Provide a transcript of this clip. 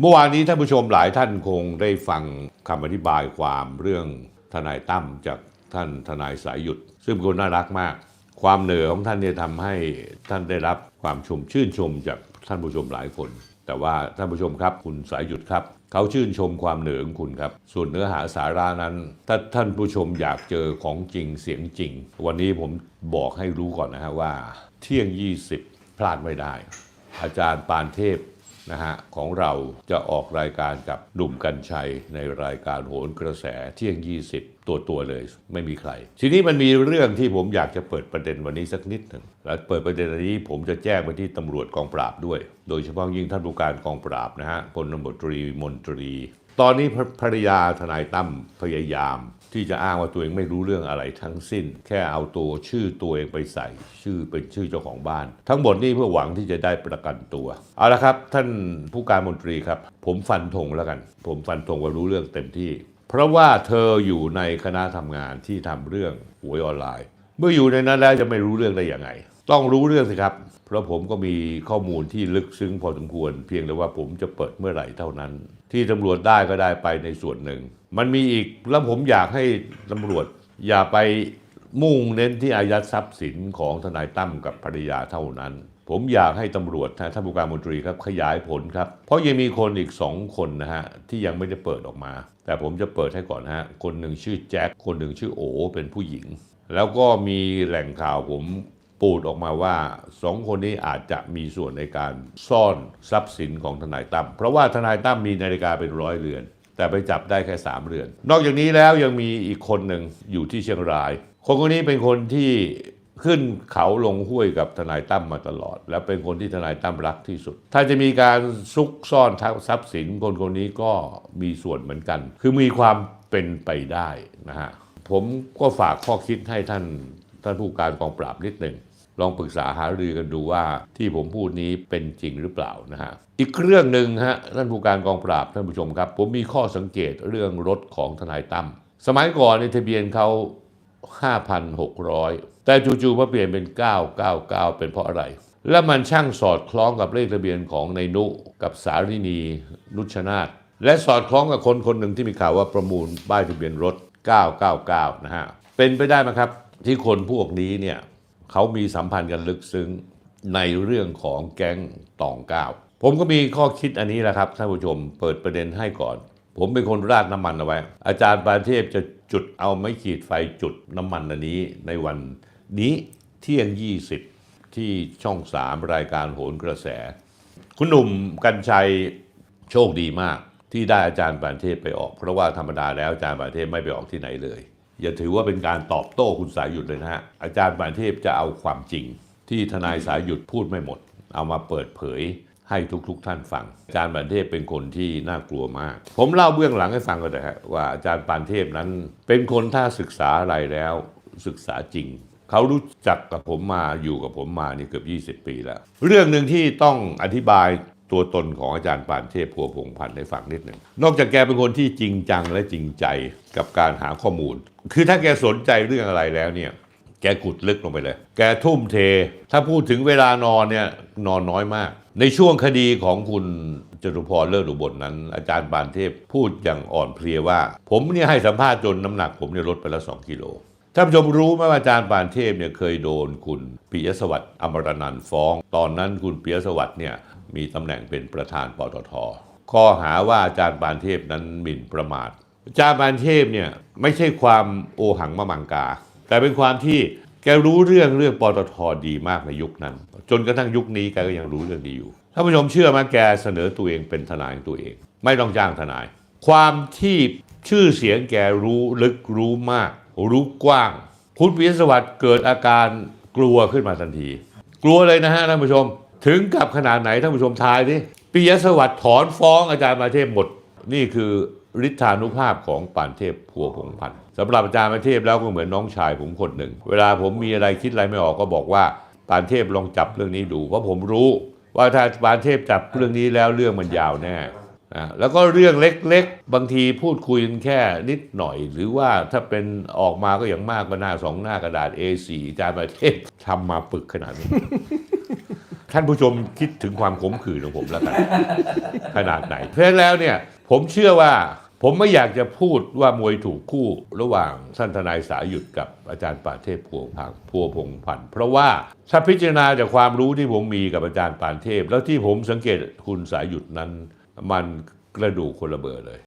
เมื่อวานนี้ท่านผู้ชมหลายท่านคงได้ฟังคำอธิบายความเรื่องทนายตั้มจากท่านทนายสายหยุด ซึ่งเป็นคนน่ารักมาก ความเหนือของท่านเนี่ยทำให้ท่านได้รับความชมชื่นชมจากท่านผู้ชมหลายคน แต่ว่าท่านผู้ชมครับ คุณสายหยุดครับ เขาชื่นชมความเหนือของคุณครับ ส่วนเนื้อหาสาระนั้น ถ้าท่านผู้ชมอยากเจอของจริงเสียงจริง วันนี้ผมบอกให้รู้ก่อนนะฮะว่า เที่ยง 20 พลาดไม่ได้ อาจารย์ปานเทพ นะฮะของเราจะออกรายการกับหนุ่มกัญชัยในรายการโหนกระแสเที่ยง 20 ตัวตัวเลยไม่มีใคร ทีนี้มันมีเรื่องที่ผมอยากจะเปิดประเด็นวันนี้สักนิดหนึ่งและเปิดประเด็นนี้ ผมจะแจ้งไปที่ตำรวจกองปราบด้วย โดยเฉพาะยิ่งท่านผู้การกองปราบนะฮะพลตำรวจตรีมนตรี ตอนนี้ภรรยาทนายตั้มพยายาม ที่จะอ้างว่าตัวเองไม่รู้เรื่องอะไรทั้งสิ้น แค่เอาตัวชื่อตัวเองไปใส่ ชื่อเป็นชื่อเจ้าของบ้าน ทั้งหมดนี่เพื่อหวังที่จะได้ประกันตัวเอาละครับ ท่านผู้การมนตรีครับ ผมฟันธงแล้วกัน ผมฟันธงว่ารู้เรื่องเต็มที่ เพราะว่าเธออยู่ในคณะทำงานที่ทำเรื่องหวยออนไลน์ เมื่ออยู่ในนั้นแล้วจะไม่รู้เรื่องได้อยังไง ต้องรู้เรื่องสิครับ เพราะผมก็มีข้อมูลที่ลึกซึ้งพอสมควร เพียงแต่ว่าผมจะเปิดเมื่อไหร่เท่านั้น ที่ตำรวจได้ก็ได้ไปในส่วนหนึ่ง มันมีอีกแล้วผมอยากให้ตำรวจ อย่าไปมุ่งเน้นที่อายัดทรัพย์สินของทนายตั้มกับภรรยาเท่านั้น ผมอยากให้ตำรวจนะท่านผู้การมนตรีครับขยายผลครับ เพราะยังมีคนอีกสองคนนะฮะที่ยังไม่ได้เปิดออกมา แต่ผมจะเปิดให้ก่อนฮะคนหนึ่งชื่อแจ็คคนหนึ่งชื่อโอเป็นผู้หญิง แล้วก็มีแหล่งข่าวผม ปูดออกมาว่าสองคนนี้อาจจะมีส่วนในการซ่อนทรัพย์สินของทนายตั้มเพราะว่าทนายตั้มมีนาฬิกาเป็นร้อยเรือน แต่ไปจับได้แค่ 3 เรือน นอกจากนี้แล้วยังมีอีกคนหนึ่งอยู่ที่เชียงราย คนคนนี้เป็นคนที่ขึ้นเขาลงห้วยกับทนายตั้มมาตลอด และเป็นคนที่ทนายตั้มรักที่สุด ถ้าจะมีการซุกซ่อนทรัพย์สินคนคนนี้ก็มีส่วนเหมือนกัน คือมีความเป็นไปได้นะฮะผมก็ฝากข้อคิดให้ท่านท่านผู้การกองปราบนิดหนึ่ง ลองปรึกษาหารือกันดูว่าที่ผมพูดนี้เป็นจริงหรือเปล่านะฮะอีกเรื่องหนึ่งฮะท่านผู้การกองปราบท่านผู้ชมครับ ผมมีข้อสังเกตเรื่องรถของทนายตั้มสมัยก่อนในทะเบียนเขา5,600 แต่จู่ๆมาเปลี่ยนเป็น 999 เป็นเพราะอะไร และมันช่างสอดคล้องกับเลขทะเบียนของในนุกับสารินี นุชนาธและสอดคล้องกับคนคนหนึ่งที่มีข่าวว่าประมูลป้ายทะเบียนรถ 999 นะฮะ เป็นไปได้ไหมครับ ที่คนพวกนี้เนี่ย เขามีสัมพันธ์กันลึกซึ้งในเรื่องของแก๊งตองก้าวผมก็มีข้อคิดอันนี้แหละครับท่านผู้ชมเปิดประเด็นให้ก่อน ผมเป็นคนราดน้ำมันเอาไว้ อาจารย์ปานเทพจะจุดเอาไม้ขีดไฟจุดน้ำมันอันนี้ในวันนี้เที่ยง 20 ที่ช่อง 3 รายการโหนกระแส คุณหนุ่มกัญชัยโชคดีมาก ที่ได้อาจารย์ปานเทพไปออก เพราะว่าธรรมดาแล้วอาจารย์ปานเทพไม่ไปออกที่ไหนเลย อย่าถือว่าเป็นการตอบโต้คุณสายหยุดเลยนะฮะ อาจารย์ปานเทพจะเอาความจริง ที่ทนายสายหยุดพูดไม่หมด เอามาเปิดเผยให้ทุกๆทท่านฟัง อาจารย์ปานเทพเป็นคนที่น่ากลัวมาก ผมเล่าเบื้องหลังให้ฟังก็ได้ฮะว่าอาจารย์ปานเทพนั้น เป็นคนถ้าศึกษาอะไรแล้ว ศึกษาจริง เขารู้จักกับผมมาอยู่กับผมมานี่เกือบ 20 ปีแล้ว เรื่องหนึ่งที่ต้องอธิบาย ตัวตนของอาจารย์ปานเทพพัวพงษ์พันธ์ให้ฟังนิดหนึ่ง นอกจากแกเป็นคนที่จริงจังและจริงใจกับการหาข้อมูล คือถ้าแกสนใจเรื่องอะไรแล้วเนี่ย แกขุดลึกลงไปเลย แกทุ่มเท ถ้าพูดถึงเวลานอนเนี่ยนอนน้อยมาก ในช่วงคดีของคุณจตุพรเลิศอุบลนั้น อาจารย์ปานเทพพูดอย่างอ่อนเพลียว่า ผมเนี่ยให้สัมภาษณ์จนน้ำหนักผมเนี่ยลดไปแล้ว2กิโลท่านผู้ชมรู้ไหมว่าอาจารย์ปานเทพเนี่ยเคยโดนคุณปิยสวัสดิ์อมรนันฟ้อง ตอนนั้นคุณปิยสวัสดิ์เนี่ย มีตำแหน่งเป็นประธานปตทข้อหาว่าอาจารย์ปานเทพนั้นหมิ่นประมาท อาจารย์ปานเทพเนี่ยไม่ใช่ความโอหังมะมังกา แต่เป็นความที่แกรู้เรื่องเรื่องปตทดีมากในยุคนั้น จนกระทั่งยุคนี้แกก็ยังรู้เรื่องนี้อยู่ท่านผู้ชมเชื่อไหมแกเสนอตัวเองเป็นทนายของตัวเอง ไม่ต้องจ้างทนาย ความที่ชื่อเสียงแกรู้ลึกรู้มาก รู้กว้าง คุณปิยสวัสด์เกิดอาการกลัวขึ้นมาทันที กลัวเลยนะฮะท่านผู้ชม ถึงกับขนาดไหนท่านผู้ชมทายดิปิยสวัสดิ์ถอนฟ้องอาจารย์มาเทพหมด นี่คือฤทธานุภาพของปานเทพพัวพงพันธ์สำหรับอาจารย์มาเทพแล้วก็เหมือนน้องชายผมคนหนึ่ง เวลาผมมีอะไรคิดอะไรไม่ออกก็บอกว่าปานเทพลองจับเรื่องนี้ดูเพราะผมรู้ ว่าถ้าปานเทพจับเรื่องนี้แล้วเรื่องมันยาวแน่อะแล้วก็เรื่องเล็กๆ บางทีพูดคุยกันแค่นิดหน่อย หรือว่าถ้าเป็นออกมาก็อย่างมากก็หน้าสองหน้ากระดาษ A4 อาจารย์ประเทศทำมาปึกขนาดนี้ ท่านผู้ชมคิดถึงความขมขื่นของผมแล้วกัน ขนาดไหน เพราะฉะนั้นแล้วเนี่ยผมเชื่อว่าผมไม่อยากจะพูดว่ามวยถูกคู่ระหว่างท่านทนายสายหยุดกับอาจารย์ปานเทพพัวพังพัวพงพันธ์เพราะว่าถ้าพิจารณาจากความรู้ที่ผมมีกับอาจารย์ปานเทพ แล้วที่ผมสังเกตคุณสายหยุดนั้น มันกระดูกคนละเบอร์เลย